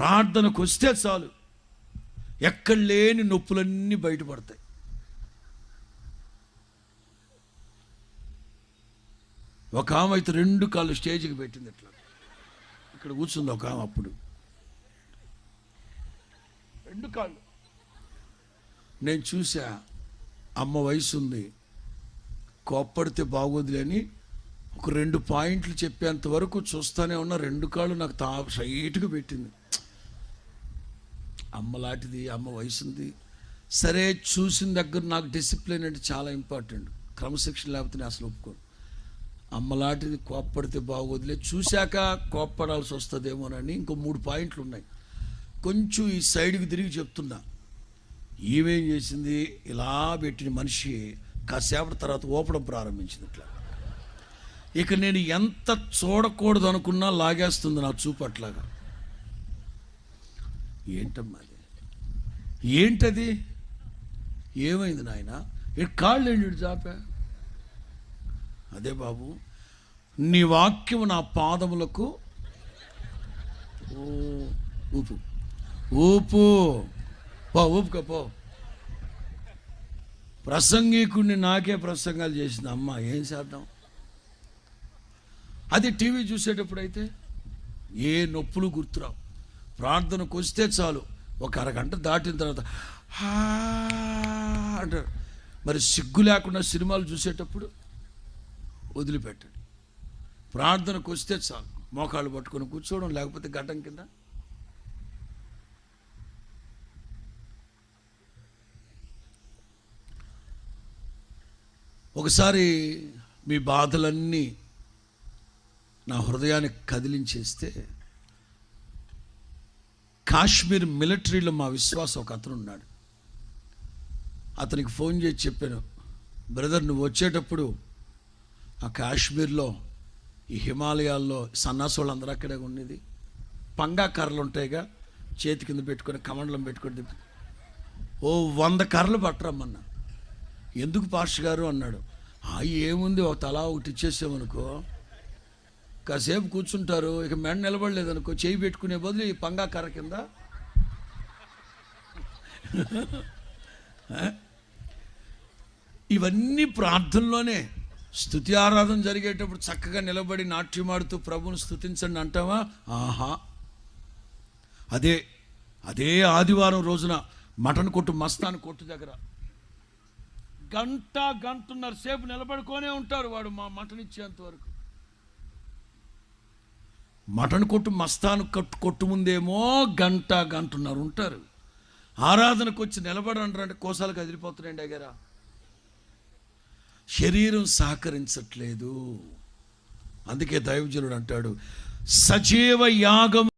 ప్రార్థనకు వస్తే చాలు. ఎక్కడ లేని నొప్పులన్నీ బయటపడతాయి. ఒక ఆమె అయితే రెండు కాళ్ళు స్టేజ్కి పెట్టింది ఇట్లా. ఇక్కడ కూర్చుంది ఒక ఆమె అప్పుడు. రెండు కాళ్ళు. నేను చూసా అమ్మ వయసు ఉంది కోప్పడితే బాగోదులే అని ఒక రెండు పాయింట్లు చెప్పేంత వరకు చూస్తానే ఉన్న రెండు కాళ్ళు నాకు తా స్ట్రైట్గా పెట్టింది. అమ్మలాంటిది అమ్మ వయసుంది. సరే చూసిన దగ్గర నాకు డిసిప్లిన్ అంటే చాలా ఇంపార్టెంట్. క్రమశిక్షణ లేకపోతే నేను అసలు ఒప్పుకోను. అమ్మలాంటిది కోప్పడితే బాగోదులే. చూశాక కోప్పడాల్సి వస్తుందేమోనని ఇంకో మూడు పాయింట్లు ఉన్నాయి కొంచెం ఈ సైడ్కి తిరిగి చెప్తున్నా. ఈమెం చేసింది? ఇలా పెట్టిన మనిషి కాసేపటి తర్వాత ఓపడం ప్రారంభించింది ఇట్లా. ఇక నేను ఎంత చూడకూడదు అనుకున్నా లాగేస్తుంది నా చూపు అట్లాగా. ఏంటమ్మా అది? ఏంటది? ఏమైంది నాయన? కాళ్ళు ఏంటి చాపా అదే బాబు నీ వాక్యం నా పాదములకు ఓ ఊపు. ఊపు. పో ఊపుక పో. ప్రసంగికుడిని నాకే ప్రసంగాలు చేసింది అమ్మ. ఏం చేద్దాం? అది టీవీ చూసేటప్పుడు అయితే ఏ నొప్పులు గుర్తురావు. ప్రార్థనకు వస్తే చాలు. ఒక అరగంట దాటిన తర్వాత అంటారు మరి సిగ్గు లేకుండా సినిమాలు చూసేటప్పుడు వదిలిపెట్టండి. ప్రార్థనకు వస్తే చాలు. మోకాళ్ళు పట్టుకొని కూర్చోవడం లేకపోతే గడ్డం కింద. ఒకసారి మీ బాధలన్నీ నా హృదయాన్ని కదిలించేస్తే కాశ్మీర్ మిలిటరీలో మా విశ్వాసం ఒక అతను ఉన్నాడు. అతనికి ఫోన్ చేసి చెప్పాను బ్రదర్ నువ్వు వచ్చేటప్పుడు ఆ కాశ్మీర్లో ఈ హిమాలయాల్లో సన్నాసోళ్ళు అందరూ అక్కడే ఉండేది. పంగా కర్రలు ఉంటాయిగా చేతి కింద పెట్టుకొని కమండలం పెట్టుకొని ఓ వంద కర్రలు పట్టరమ్మన్నా. ఎందుకు పార్ష గారు? అన్నాడు. ఆ ఏముంది ఒక తలా ఒకటి ఇచ్చేసామనుకో కాసేపు కూర్చుంటారు ఇక మెడ నిలబడలేదు అనుకో చేయి పెట్టుకునే బదులు ఈ పంగా కర్ర కింద. ఇవన్నీ ప్రార్థనలోనే. స్థుతి ఆరాధన జరిగేటప్పుడు చక్కగా నిలబడి నాట్యమాడుతూ ప్రభుని స్థుతించండి అంటావా? ఆహా. అదే అదే ఆదివారం రోజున మటన్ కొట్టు మస్తాన్ కొట్టు దగ్గర. గంట గంటన్నర సేపు నిలబడుకొనే ఉంటారు వాడు మా మటన్ ఇచ్చేంత వరకు. మటన్ కొట్టు మస్తాను కొట్టు కొట్టు ముందేమో గంట గంటన్నర ఉంటారు. ఆరాధనకు వచ్చి నిలబడంటారు అంటే కోసాలు కదిలిపోతున్నాయండి దగ్గర శరీరం సహకరించట్లేదు. అందుకే దైవజనుడు అంటాడు సజీవ యాగం